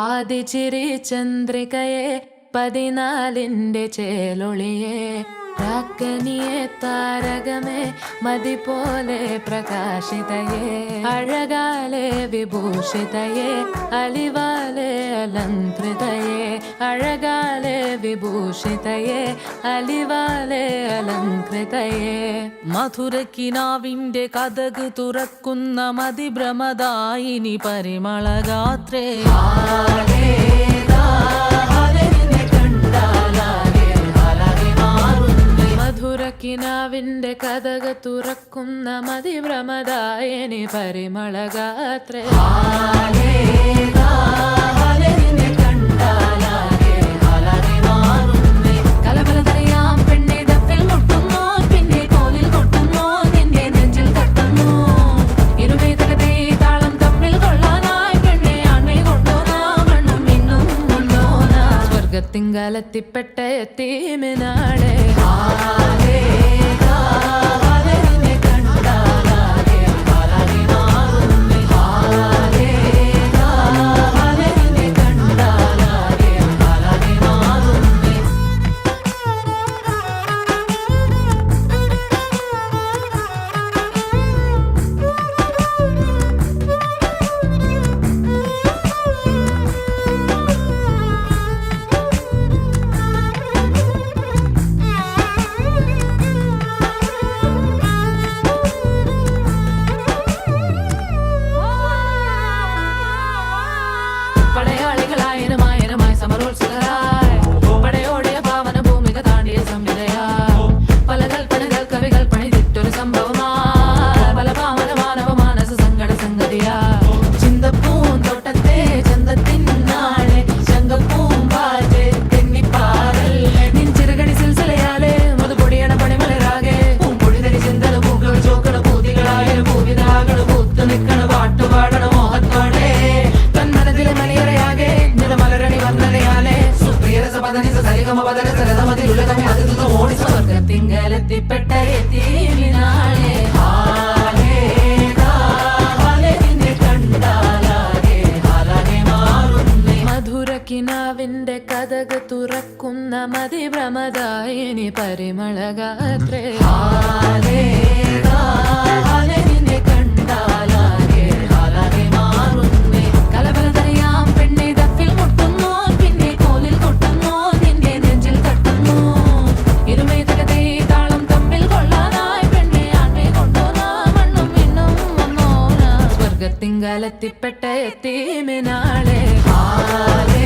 ആദ്യ ചിരി ചന്ദ്രികയെ പതിനാലിന്റെ ചേലൊളിയേ. തൂക്കനിയെ താരകമേ മതി പോലെ പ്രകാശിതയേ. അഴകാലെ വിഭൂഷിതയേ അലിവാലെ അലങ്കൃതയേ അഴകാലെ വിഭൂഷിതയേ അലിവാലെ അലങ്കൃതയേ മധുരക്കിനാവിന്റെ കഥക് തുറക്കുന്ന മതിഭ്രമദായിനി പരിമളഗാത്രേ. കിനാവിന്റെ കഥക തുറക്കുന്ന മതിഭ്രമതായനി പരിമളകാത്രേ ആ തിങ്കത്തിങ്കാലത്തിപ്പെട്ട എത്തീമിനാളെ ആലേ നിഗമ പതക സരതമതിലുള്ളതമേ അതിർന്നു ഓടി സ്വർഗത്തിങ്കലെത്തിപ്പെട്ട എത്തിനാളെ കഥക തുറക്കുന്ന മതിഭ്രമദായിനി പരിമളഗാത്രേ. സ്വർഗത്തിങ്കലെത്തിപ്പെട്ട എത്തീമിനാളെ ആലേ